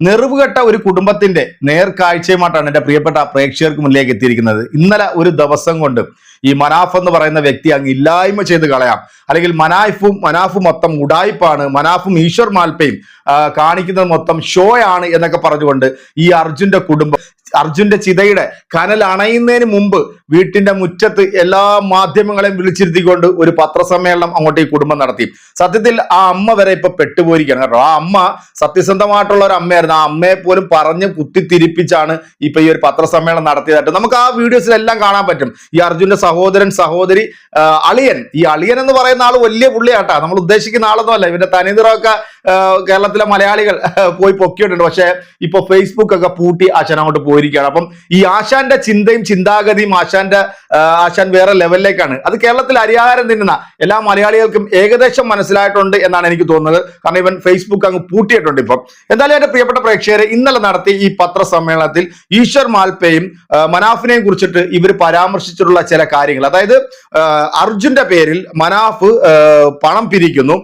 നെറിവുകെട്ട ഒരു കുടുംബത്തിന്റെ നേർക്കാഴ്ചയുമായിട്ടാണ് എന്റെ പ്രിയപ്പെട്ട പ്രേക്ഷകർക്ക് മുന്നിലേക്ക് എത്തിയിരിക്കുന്നത്. ഇന്നലെ ഒരു ദിവസം കൊണ്ട് ഈ മനാഫ് എന്ന് പറയുന്ന വ്യക്തി അങ്ങ് ഇല്ലായ്മ ചെയ്ത് കളയാം. അല്ലെങ്കിൽ മനാഫും മനാഫും മൊത്തം ഉടായ്പാണ് മനാഫും ഈശ്വർ മാൽപ്പയും കാണിക്കുന്നത് മൊത്തം ഷോ ആണ് എന്നൊക്കെ പറഞ്ഞുകൊണ്ട് ഈ അർജുന്റെ കുടുംബം അർജുന്റെ ചിതയുടെ കനൽ അണയുന്നതിന് മുമ്പ് വീട്ടിന്റെ മുറ്റത്ത് എല്ലാ മാധ്യമങ്ങളെയും വിളിച്ചിരുത്തിക്കൊണ്ട് ഒരു പത്രസമ്മേളനം അങ്ങോട്ട് ഈ കുടുംബം നടത്തി. സത്യത്തിൽ ആ അമ്മ വരെ ഇപ്പൊ പെട്ടുപോയിരിക്കുകയാണ്. കാരണം ആ അമ്മ സത്യസന്ധമായിട്ടുള്ള ഒരു അമ്മയായിരുന്നു. ആ അമ്മയെ പോലും പറഞ്ഞ് കുത്തിത്തിരിപ്പിച്ചാണ് ഇപ്പൊ ഈ ഒരു പത്രസമ്മേളനം നടത്തിയതായിട്ട്. നമുക്ക് ആ വീഡിയോസിലെല്ലാം കാണാൻ പറ്റും. ഈ അർജുന്റെ സഹോദരൻ സഹോദരി അളിയൻ. ഈ അളിയൻ എന്ന് പറയുന്ന ആൾ വലിയ പുള്ളിയാട്ടാ. നമ്മൾ ഉദ്ദേശിക്കുന്ന ആളൊന്നുമല്ല. ഇവന്റെ തനിനിറമൊക്കെ കേരളത്തിലെ മലയാളികൾ പോയി പൊക്കിയിട്ടുണ്ട്. പക്ഷെ ഇപ്പൊ ഫേസ്ബുക്ക് ഒക്കെ പൂട്ടി അച്ഛൻ അങ്ങോട്ട് പോയിരിക്കുകയാണ് അപ്പം ഈ ആശാന്റെ ചിന്തയും ചിന്താഗതിയും ആശാന്റെ ആശാൻ വേറെ ലെവലിലേക്കാണ്. അത് കേരളത്തിൽ അരിയാഹാരം തിന്നുന്ന എല്ലാ മലയാളികൾക്കും ഏകദേശം മനസ്സിലായിട്ടുണ്ട് എന്നാണ് എനിക്ക് തോന്നുന്നത്. കാരണം ഇവൻ ഫേസ്ബുക്ക് അങ്ങ് പൂട്ടിയിട്ടുണ്ട് ഇപ്പം. എന്തായാലും എന്റെ പ്രിയപ്പെട്ട പ്രേക്ഷകരെ ഇന്നലെ നടത്തി ഈ പത്രസമ്മേളനത്തിൽ ഈശ്വർ മാൽപ്പയും മനാഫിനെയും കുറിച്ചിട്ട് ഇവർ പരാമർശിച്ചിട്ടുള്ള ചില കാര്യങ്ങൾ. അതായത് അർജുന്റെ പേരിൽ മനാഫ് പണം പിരിക്കുന്നു.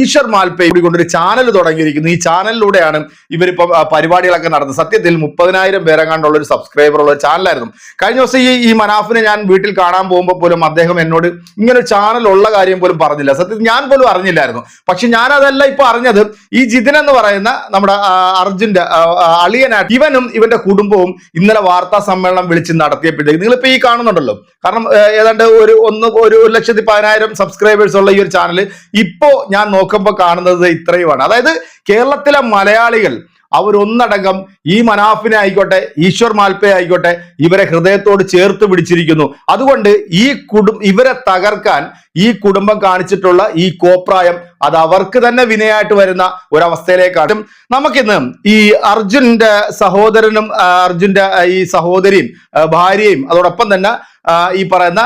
ഈശ്വർ മാൽപ്പയും കൂടി കൊണ്ടൊരു ചാനൽ തുടങ്ങിയിരിക്കുന്നു. ഈ ചാനലിലൂടെയാണ് ഇവരിപ്പം പരിപാടികളൊക്കെ നടന്നത്. സത്യത്തിൽ മുപ്പതിനായിരം പേരെങ്ങാണ്ടുള്ള ഒരു സബ്സ്ക്രൈബർ ഉള്ള ഒരു ചാനലായിരുന്നു കഴിഞ്ഞ ദിവസം ഈ ഈ മനാഫിനെ ഞാൻ വീട്ടിൽ കാണാൻ പോകുമ്പോൾ പോലും അദ്ദേഹം എന്നോട് ഇങ്ങനെ ഒരു ചാനൽ ഉള്ള കാര്യം പോലും പറഞ്ഞില്ല. സത്യത്തിൽ ഞാൻ പോലും അറിഞ്ഞില്ലായിരുന്നു. പക്ഷെ ഞാൻ അതല്ല ഇപ്പൊ അറിഞ്ഞത്. ഈ ജിതിൻ എന്ന് പറയുന്ന നമ്മുടെ അർജുന്റെ അളിയനായിട്ട് ഇവനും ഇവന്റെ കുടുംബവും ഇന്നലെ വാർത്താ സമ്മേളനം വിളിച്ച് നടത്തിയപ്പോഴത്തേക്ക് നിങ്ങളിപ്പോ ഈ കാണുന്നുണ്ടല്ലോ. കാരണം ഏതാണ്ട് ഒരു ഒന്ന് ഒരു ലക്ഷത്തി പതിനായിരം സബ്സ്ക്രൈബേഴ്സ് ഉള്ള ഈ ഒരു ചാനൽ ഇപ്പോ ഞാൻ നോക്കുമ്പോൾ കാണുന്നത് ഇത്രയുമാണ്. അതായത് കേരളത്തിലെ മലയാളികൾ അവരൊന്നടങ്കം ഈ മനാഫിനെ ആയിക്കോട്ടെ ഈശ്വർ മാൽപ്പയെ ആയിക്കോട്ടെ ഇവരെ ഹൃദയത്തോട് ചേർത്ത് പിടിച്ചിരിക്കുന്നു. അതുകൊണ്ട് ഈ കുടും ഇവരെ തകർക്കാൻ ഈ കുടുംബം കാണിച്ചിട്ടുള്ള ഈ കോപ്രായം അത് അവർക്ക് തന്നെ വിനയായിട്ട് വരുന്ന ഒരവസ്ഥയിലേക്കാണ്. നമുക്കിന്ന് ഈ അർജുന്റെ സഹോദരനും അർജുന്റെ ഈ സഹോദരിയും ഭാര്യയും അതോടൊപ്പം തന്നെ ഈ പറയുന്ന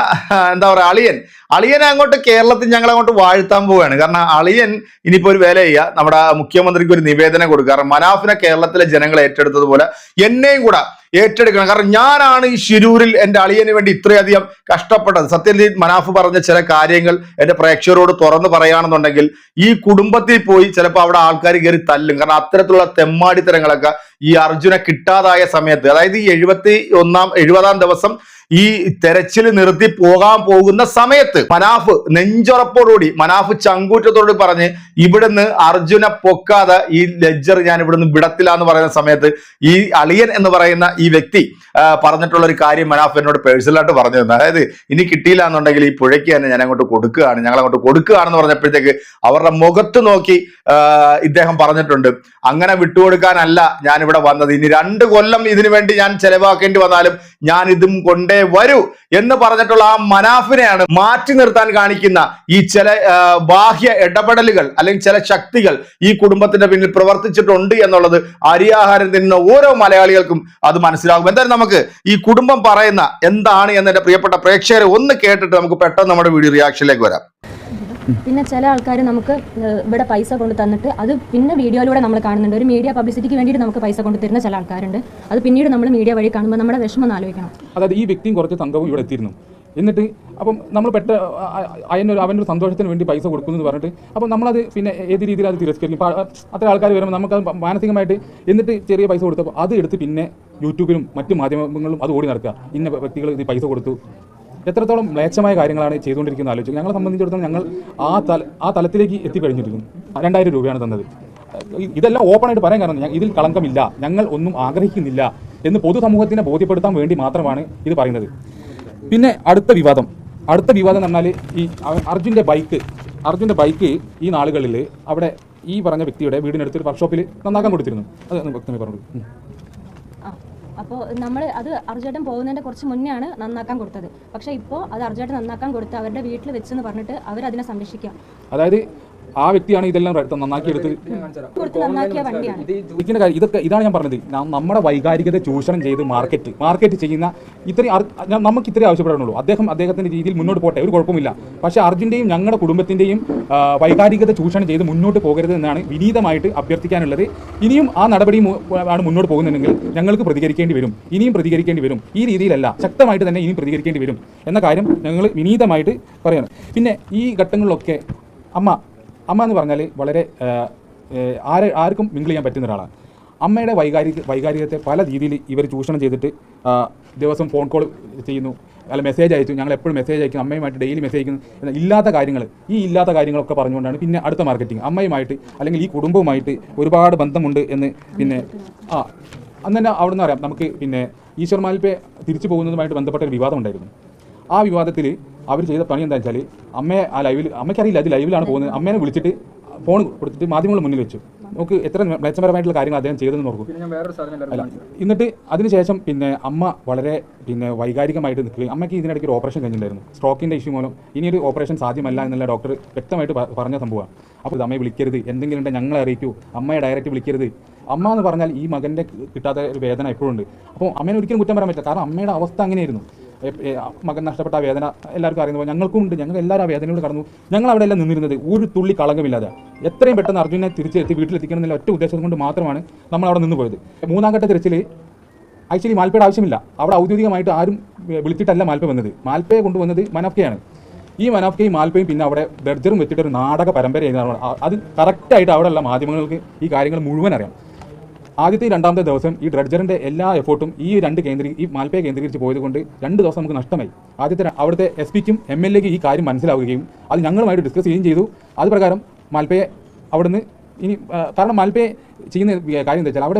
എന്താ പറയുക അളിയൻ. അളിയനെ അങ്ങോട്ട് കേരളത്തിൽ ഞങ്ങൾ അങ്ങോട്ട് വാഴ്ത്താൻ പോവുകയാണ്. കാരണം അളിയൻ ഇനിയിപ്പോൾ ഒരു വേല ചെയ്യുക. നമ്മുടെ മുഖ്യമന്ത്രിക്ക് ഒരു നിവേദനം കൊടുക്കുക. കാരണം മനാഫിനെ കേരളത്തിലെ ജനങ്ങൾ ഏറ്റെടുത്തതുപോലെ എന്നെയും കൂടെ ഏറ്റെടുക്കണം. കാരണം ഞാനാണ് ഈ ശിരൂരിൽ എന്റെ അളിയന് വേണ്ടി ഇത്രയധികം കഷ്ടപ്പെട്ടത്. സത്യജിത് മനാഫ് പറഞ്ഞ ചില കാര്യങ്ങൾ എന്റെ പ്രേക്ഷകരോട് തുറന്നു പറയുകയാണെന്നുണ്ടെങ്കിൽ ഈ കുടുംബത്തിൽ പോയി ചിലപ്പോൾ അവിടെ ആൾക്കാർ കയറി തല്ലും. കാരണം അത്തരത്തിലുള്ള തെമ്മാടിത്തരങ്ങളൊക്കെ ഈ അർജുനെ കിട്ടാതായ സമയത്ത് അതായത് ഈ എഴുപത്തി ഒന്നാം എഴുപതാം ദിവസം ഈ തെരച്ചിൽ നിർത്തി പോകാൻ പോകുന്ന സമയത്ത് മനാഫ് നെഞ്ചുറപ്പോടുകൂടി മനാഫ് ചങ്കൂറ്റത്തോട് പറഞ്ഞ് ഇവിടുന്ന് അർജുനെ പൊക്കാതെ ഈ ലജ്ജർ ഞാൻ ഇവിടുന്ന് വിടത്തില്ല എന്ന് പറയുന്ന സമയത്ത് ഈ അളിയൻ എന്ന് പറയുന്ന ഈ വ്യക്തി പറഞ്ഞിട്ടുള്ള ഒരു കാര്യം മനാഫ് എന്നോട് പേഴ്സണലായിട്ട് പറഞ്ഞു തന്നെ. അതായത് ഇനി കിട്ടിയില്ല എന്നുണ്ടെങ്കിൽ ഈ പുഴയ്ക്ക് തന്നെ ഞാൻ അങ്ങോട്ട് കൊടുക്കുകയാണ് ഞങ്ങൾ അങ്ങോട്ട് കൊടുക്കുകയാണെന്ന് പറഞ്ഞപ്പോഴത്തേക്ക് അവരുടെ മുഖത്ത് നോക്കി ഇദ്ദേഹം പറഞ്ഞിട്ടുണ്ട്. അങ്ങനെ വിട്ടുകൊടുക്കാനല്ല ഞാൻ ഇവിടെ വന്നത്. ഇനി രണ്ട് കൊല്ലം ഇതിനു വേണ്ടി ഞാൻ ചെലവാക്കേണ്ടി വന്നാലും ഞാൻ ഇതും കൊണ്ടേ വരൂ എന്ന് പറഞ്ഞിട്ടുള്ള ആ മനാഫിനെയാണ് മാറ്റി നിർത്താൻ കാണിക്കുന്ന ഈ ചില ബാഹ്യ ഇടപെടലുകൾ അല്ലെങ്കിൽ ചില ശക്തികൾ ഈ കുടുംബത്തിന്റെ പിന്നിൽ പ്രവർത്തിച്ചിട്ടുണ്ട് എന്നുള്ളത് അരിയാഹാരം തിന്നുന്ന ഓരോ മലയാളികൾക്കും അത് മനസ്സിലാകും. എന്തായാലും നമുക്ക് ഈ കുടുംബം പറയുന്ന എന്താണ് എന്ന് പ്രിയപ്പെട്ട പ്രേക്ഷകരെ ഒന്ന് കേട്ടിട്ട് നമുക്ക് പെട്ടെന്ന് നമ്മുടെ വീഡിയോ റിയാക്ഷനിലേക്ക് വരാം. പിന്നെ ചില ആൾക്കാർ നമുക്ക് ഇവിടെ പൈസ കൊണ്ട് തന്നിട്ട് അത് പിന്നെ വീഡിയോയിലൂടെ നമ്മൾ കാണുന്നുണ്ട്. ഒരു മീഡിയ പബ്ലിസിറ്റിക്ക് വേണ്ടിയിട്ട് നമുക്ക് പൈസ കൊണ്ട് തരുന്ന ചില ആൾക്കാരുണ്ട്. അത് പിന്നീട് നമ്മൾ മീഡിയ വഴി കാണുമ്പോൾ നമ്മുടെ വിഷമം ആലോചിക്കണം. അതായത് ഈ വ്യക്തിയും കുറച്ച് സംഘവും ഇവിടെ എത്തിയിരുന്നു. എന്നിട്ട് അപ്പം നമ്മൾ പെട്ട അതിനൊരു അവന്റെ സന്തോഷത്തിന് വേണ്ടി പൈസ കൊടുക്കുന്നു എന്ന് പറഞ്ഞിട്ട് അപ്പം നമ്മളത് പിന്നെ ഏത് രീതിയിൽ അത് തിരസ്കരിക്കും? അത്ര ആൾക്കാർ വരുമ്പോൾ നമുക്കത് മാനസികമായിട്ട് എന്നിട്ട് ചെറിയ പൈസ കൊടുത്തപ്പോൾ അത് എടുത്ത് പിന്നെ യൂട്യൂബിലും മറ്റു മാധ്യമങ്ങളിലും അത് ഓടി നടക്കുക. ഇന്ന വ്യക്തികൾ ഇത് പൈസ കൊടുത്തു. എത്രത്തോളം മ്ലേച്ഛമായ കാര്യങ്ങളാണ് ചെയ്തുകൊണ്ടിരിക്കുന്നത് ആലോചിച്ചു. ഞങ്ങളെ സംബന്ധിച്ചിടത്തോളം ഞങ്ങൾ ആ തല ആ തലത്തിലേക്ക് എത്തിക്കഴിഞ്ഞിരിക്കുന്നു. രണ്ടായിരം രൂപയാണ് തന്നത്. ഇതെല്ലാം ഓപ്പണായിട്ട് പറയാൻ കാരണം ഇതിൽ കളങ്കമില്ല. ഞങ്ങൾ ഒന്നും ആഗ്രഹിക്കുന്നില്ല എന്ന് പൊതുസമൂഹത്തിനെ ബോധ്യപ്പെടുത്താൻ വേണ്ടി മാത്രമാണ് ഇത് പറയുന്നത്. പിന്നെ അടുത്ത വിവാദം. അടുത്ത വിവാദം എന്ന് പറഞ്ഞാൽ ഈ അർജുന്റെ ബൈക്ക് അർജുന്റെ ബൈക്ക് ഈ നാളുകളിൽ അവിടെ ഈ പറഞ്ഞ വ്യക്തിയുടെ വീടിനടുത്ത് വർക്ക്ഷോപ്പിൽ നന്നാക്കാൻ കൊടുത്തിരുന്നു. അത് വ്യക്തമായി പറഞ്ഞു അപ്പോൾ നമ്മൾ അത് അർജുട്ടൻ പോകുന്നതിന്റെ കുറച്ച് മുന്നെയാണ് നന്നാക്കാൻ കൊടുത്തത്. പക്ഷേ ഇപ്പോൾ അത് അർജുട്ടൻ നന്നാക്കാൻ കൊടുത്ത് അവരുടെ വീട്ടിൽ വെച്ചെന്ന് പറഞ്ഞിട്ട് അവരതിനെ സംരക്ഷിക്കുക. അതായത് ആ വ്യക്തിയാണ് ഇതെല്ലാം നന്നാക്കി വണ്ടിയാണ്. കാര്യം ഇതൊക്കെ ഇതാണ് ഞാൻ പറഞ്ഞത്. നമ്മുടെ വൈകാരികത ചൂഷണം ചെയ്ത് മാർക്കറ്റ് മാർക്കറ്റ് ചെയ്യുന്ന ഇത്രയും നമുക്ക് ഇത്രയും ആവശ്യപ്പെടാനുള്ളൂ. അദ്ദേഹം അദ്ദേഹത്തിന്റെ രീതിയിൽ മുന്നോട്ട് പോട്ടെ ഒരു കുഴപ്പമില്ല. പക്ഷെ അർജുന്റെയും ഞങ്ങളുടെ കുടുംബത്തിന്റെയും വൈകാരികത ചൂഷണം ചെയ്ത് മുന്നോട്ട് പോകരുത് എന്നാണ് വിനീതമായിട്ട് അഭ്യർത്ഥിക്കാനുള്ളത്. ഇനിയും ആ നടപടി ആണ് മുന്നോട്ട് പോകുന്നുണ്ടെങ്കിൽ ഞങ്ങൾക്ക് പ്രതികരിക്കേണ്ടി വരും. ഇനിയും പ്രതികരിക്കേണ്ടി വരും. ഈ രീതിയിലല്ല ശക്തമായിട്ട് തന്നെ ഇനിയും പ്രതികരിക്കേണ്ടി വരും. എന്ന കാര്യം ഞങ്ങൾ വിനീതമായിട്ട് പറയണം. പിന്നെ ഈ ഘട്ടങ്ങളിലൊക്കെ അമ്മ അമ്മ എന്ന് പറഞ്ഞാൽ വളരെ ആരെ ആർക്കും മിങ്കിൾ ചെയ്യാൻ പറ്റുന്ന ഒരാളാണ്. അമ്മയുടെ വൈകാരിക വൈകാരികത്തെ പല രീതിയിൽ ഇവർ ചൂഷണം ചെയ്തിട്ട് ദിവസം ഫോൺ കോൾ ചെയ്യുന്നു അല്ല മെസ്സേജ് അയച്ചു. ഞങ്ങൾ എപ്പോഴും മെസ്സേജ് അയക്കും. അമ്മയുമായിട്ട് ഡെയിലി മെസ്സേജ് അയക്കുന്നു. ഇല്ലാത്ത കാര്യങ്ങൾ ഈ ഇല്ലാത്ത കാര്യങ്ങളൊക്കെ പറഞ്ഞുകൊണ്ടാണ് പിന്നെ അടുത്ത മാർക്കറ്റിംഗ് അമ്മയുമായിട്ട് അല്ലെങ്കിൽ ഈ കുടുംബവുമായിട്ട് ഒരുപാട് ബന്ധമുണ്ട് എന്ന് പിന്നെ ആ അന്ന് തന്നെ അവിടെ നിന്ന് അറിയാം നമുക്ക് പിന്നെ ഈശ്വർ മാൽപ്പെ തിരിച്ചു പോകുന്നതുമായിട്ട് ബന്ധപ്പെട്ട ഒരു വിവാദം ഉണ്ടായിരുന്നു. ആ വിവാദത്തിൽ അവർ ചെയ്ത പണി എന്താ വെച്ചാൽ അമ്മയെ ആ ലൈവിൽ അമ്മയ്ക്കറിയില്ല അത് ലൈവിലാണ് പോകുന്നത്. അമ്മേനെ വിളിച്ചിട്ട് ഫോൺ കൊടുത്തിട്ട് മാധ്യമങ്ങളുടെ മുന്നിൽ വെച്ചു. നമുക്ക് എത്ര മെച്ചപരമായിട്ടുള്ള കാര്യങ്ങൾ അദ്ദേഹം ചെയ്തെന്ന് നോക്കും. അല്ല എന്നിട്ട് അതിനുശേഷം പിന്നെ അമ്മ വളരെ പിന്നെ വൈകാരികമായിട്ട് നിൽക്കുകയും അമ്മയ്ക്ക് ഇതിനിടയ്ക്ക് ഒരു ഓപ്പറേഷൻ കഴിഞ്ഞിട്ടുണ്ടായിരുന്നു. സ്ട്രോക്കിന്റെ ഇഷ്യൂ മൂലം. ഇനിയൊരു ഓപ്പറേഷൻ സാധ്യമല്ല എന്നുള്ള ഡോക്ടർ വ്യക്തമായിട്ട് പറഞ്ഞ സംഭവമാണ്. അപ്പോൾ ഇത് അമ്മയെ വിളിക്കരുത്. എന്തെങ്കിലും ഉണ്ടെങ്കിൽ ഞങ്ങളെ അറിയിക്കൂ. അമ്മയെ ഡയറക്റ്റ് വിളിക്കരുത്. അമ്മ എന്ന് പറഞ്ഞാൽ ഈ മകന്റെ കിട്ടാത്ത ഒരു വേദന എപ്പോഴും ഉണ്ട്. അപ്പോൾ അമ്മേനെ ഒരിക്കലും കുറ്റം പറയാൻ പറ്റില്ല. കാരണം അമ്മയുടെ അവസ്ഥ അങ്ങനെയായിരുന്നു. മകൻ നഷ്ടപ്പെട്ട ആ വേദന എല്ലാവർക്കും അറിയുന്ന പോലെ ഞങ്ങൾക്കും ഉണ്ട് ഞങ്ങൾ എല്ലാവരും ആ വേദനയോട് കടന്നു. ഞങ്ങൾ അവിടെ എല്ലാം നിന്നിരുന്നത്. ഒരു തുള്ളി കളങ്കമില്ലാതെ. എത്രയും പെട്ടെന്ന് അർജുനെ തിരിച്ചെത്തി വീട്ടിലെത്തിക്കണം എന്നുള്ള ഒറ്റ ഉദ്ദേശം കൊണ്ട് മാത്രമാണ് നമ്മൾ അവിടെ നിന്ന് പോയത്. മൂന്നാം ഘട്ട തിരച്ചിൽ ആക്ച്വലി മാൽപ്പയുടെ ആവശ്യമില്ല. അവിടെ ഔദ്യോഗികമായിട്ട് ആരും വിളിച്ചിട്ടല്ല മാൽപ്പ വന്നത്. മാൽപ്പയെ കൊണ്ടുവന്നത് മനാഫ്കയാണ്. ഈ മനാഫ്കയും മാൽപ്പയും പിന്നെ അവിടെ ബെർജറും വെച്ചിട്ട് ഒരു നാടക ആ- അത് കറക്റ്റായിട്ട് അവിടെയുള്ള മാധ്യമങ്ങൾക്ക് ഈ കാര്യങ്ങൾ മുഴുവൻ അറിയാം. ആദ്യത്തെ രണ്ടാമത്തെ ദിവസം ഈ ഡ്രഡ്ജറിന്റെ എല്ലാ എഫോർട്ടും ഈ രണ്ട് കേന്ദ്രീ ഈ മാൽപ്പയെ കേന്ദ്രീകരിച്ച് പോയതുകൊണ്ട് രണ്ട് ദിവസം നമുക്ക് നഷ്ടമായി. ആദ്യത്തെ അവിടുത്തെ എസ് പിക്കും എം എൽ എക്കും ഈ കാര്യം മനസ്സിലാവുകയും അത് ഞങ്ങളുമായിട്ട് ഡിസ്കസ് ചെയ്യുകയും ചെയ്തു. അത് പ്രകാരം മാൽപ്പയെ അവിടുന്ന് ഇനി കാരണം മാൽപ്പയെ ചെയ്യുന്ന കാര്യം എന്താ വെച്ചാൽ അവിടെ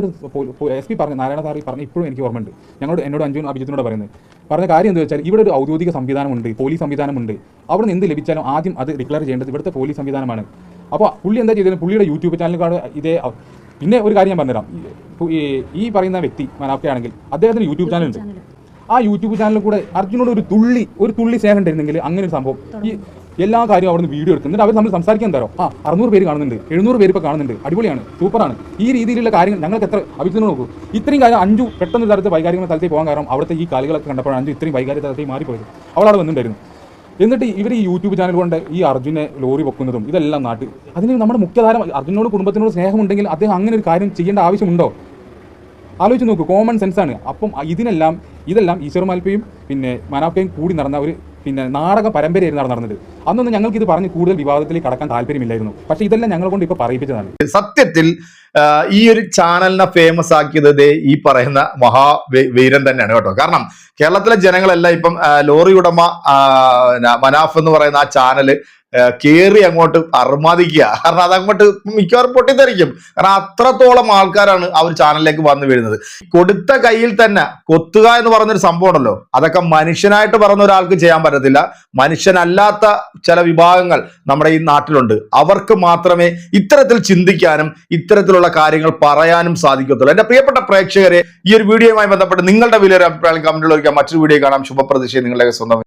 എസ് പി പറഞ്ഞു നാരായണ സാറി പറഞ്ഞു ഇപ്പോഴും എനിക്ക് ഓർമ്മയുണ്ട്. ഞങ്ങളോട് എന്നോട് അഞ്ജുനും അഭിജിത്തിനോട് പറയുന്നത്. പറഞ്ഞ കാര്യം എന്താ വെച്ചാൽ ഇവിടെ ഒരു ഔദ്യോഗിക സംവിധാനമുണ്ട് പോലീസ് സംവിധാനമുണ്ട്. അവിടെ നിന്ന് എന്ത് ലഭിച്ചാലും ആദ്യം അത് ഡിക്ലെയർ ചെയ്യേണ്ടത് ഇവിടുത്തെ പോലീസ് സംവിധാനമാണ്. അപ്പോൾ പുള്ളി എന്താ ചെയ്തത് പുള്ളിയുടെ യൂട്യൂബ് ചാനലിൽ ഇതേ പിന്നെ ഒരു കാര്യം ഞാൻ പറഞ്ഞുതരാം. ഈ- പറയുന്ന വ്യക്തി മനാഫ്കയാണെങ്കിൽ അദ്ദേഹത്തിന് യൂട്യൂബ് ചാനലുണ്ട്. ആ യൂട്യൂബ് ചാനലിൽ കൂടെ അർജുനോട് ഒരു തുള്ളി ഒരു തുള്ളി സ്നേഹം ഉണ്ടായിരുന്നെങ്കിൽ അങ്ങനെ ഒരു സംഭവം ഈ എല്ലാ കാര്യവും അവിടുന്ന് വീഡിയോ എടുക്കുന്നുണ്ട് അവർ നമ്മൾ സംസാരിക്കാൻ തരോ. ആ അറുന്നൂറ് പേര് കാണുന്നുണ്ട്. എഴുന്നൂറ് പേര് ഇപ്പോൾ കാണുന്നുണ്ട്. അടിപൊളിയാണ്. സൂപ്പറാണ്. ഈ രീതിയിലുള്ള കാര്യങ്ങൾ ഞങ്ങൾക്ക് എത്ര അഭിജിത്തിനോട് നോക്കൂ. ഇത്രയും കാര്യം അഞ്ചു പെട്ടെന്ന് തരത്തിൽ വൈകാരിക തലത്തിൽ പോകാൻ കാരണം അവിടുത്തെ ഈ കാലുകളൊക്കെ കണ്ടപ്പോഴാണ് അഞ്ചു ഇത്രയും വൈകാരിക തലത്തിൽ മാറിപ്പോയത്. അവളവിടെ വന്നിട്ടുണ്ടായിരുന്നു. എന്നിട്ട് ഇവർ ഈ യൂട്യൂബ് ചാനൽ കൊണ്ട് ഈ അർജുനെ ലോറി വെക്കുന്നതും ഇതെല്ലാം നാട്ട്. അതിന് നമ്മുടെ മുഖ്യധാര അർജുനോട് കുടുംബത്തിനോട് സ്നേഹമുണ്ടെങ്കിൽ അദ്ദേഹം അങ്ങനെ ഒരു കാര്യം ചെയ്യേണ്ട ആവശ്യമുണ്ടോ? ആലോചിച്ച് നോക്കൂ കോമൺ സെൻസാണ് അപ്പം ഇതിനെല്ലാം ഇതെല്ലാം ഈശ്വർ മാൽപ്പയും പിന്നെ മനാപ്പയും കൂടി നടന്ന ഒരു പിന്നെ നാടക പരമ്പരയായിരുന്നു നടന്നത്. അന്നൊന്നും ഞങ്ങൾക്ക് ഇത് പറഞ്ഞ് കൂടുതൽ വിവാദത്തിലേക്ക് കടക്കാൻ താല്പര്യമില്ലായിരുന്നു. പക്ഷെ ഇതെല്ലാം ഞങ്ങളെ കൊണ്ട് ഇപ്പോൾ പറയിപ്പിച്ചതാണ്. സത്യത്തിൽ ഈ ഒരു ചാനലിനെ ഫേമസ് ആക്കിയത് ഈ പറയുന്ന മഹാ വീരൻ തന്നെയാണ് കേട്ടോ. കാരണം കേരളത്തിലെ ജനങ്ങളെല്ലാം ഇപ്പം ലോറി ഉടമ മനാഫ് എന്ന് പറയുന്ന ആ ചാനൽ കേറി അങ്ങോട്ട് അർമാദിക്കുക. കാരണം അതങ്ങോട്ട് മിക്കവാറും പൊട്ടിത്തെറിക്കും. കാരണം അത്രത്തോളം ആൾക്കാരാണ് ആ ഒരു ചാനലിലേക്ക് വന്നു വീഴുന്നത്. കൊടുത്ത കയ്യിൽ തന്നെ കൊത്തുക എന്ന് പറഞ്ഞൊരു സംഭവം ഉണ്ടല്ലോ. അതൊക്കെ മനുഷ്യനായിട്ട് പറഞ്ഞ ഒരാൾക്ക് ചെയ്യാൻ പറ്റത്തില്ല. മനുഷ്യനല്ലാത്ത ചില വിഭാഗങ്ങൾ നമ്മുടെ ഈ നാട്ടിലുണ്ട്. അവർക്ക് മാത്രമേ ഇത്തരത്തിൽ ചിന്തിക്കാനും ഇത്തരത്തിലുള്ള കാര്യങ്ങൾ പറയാനും സാധിക്കത്തുള്ളൂ. എന്റെ പ്രിയപ്പെട്ട പ്രേക്ഷകരെ ഈ ഒരു വീഡിയോയുമായി ബന്ധപ്പെട്ട് നിങ്ങളുടെ വിലയൊരു അഭിപ്രായം കമന്റിൽ ഒരിക്കൽ മറ്റൊരു വീഡിയോ കാണാം. ശുഭപ്രതീക്ഷയെ നിങ്ങളുടെ സ്വന്തം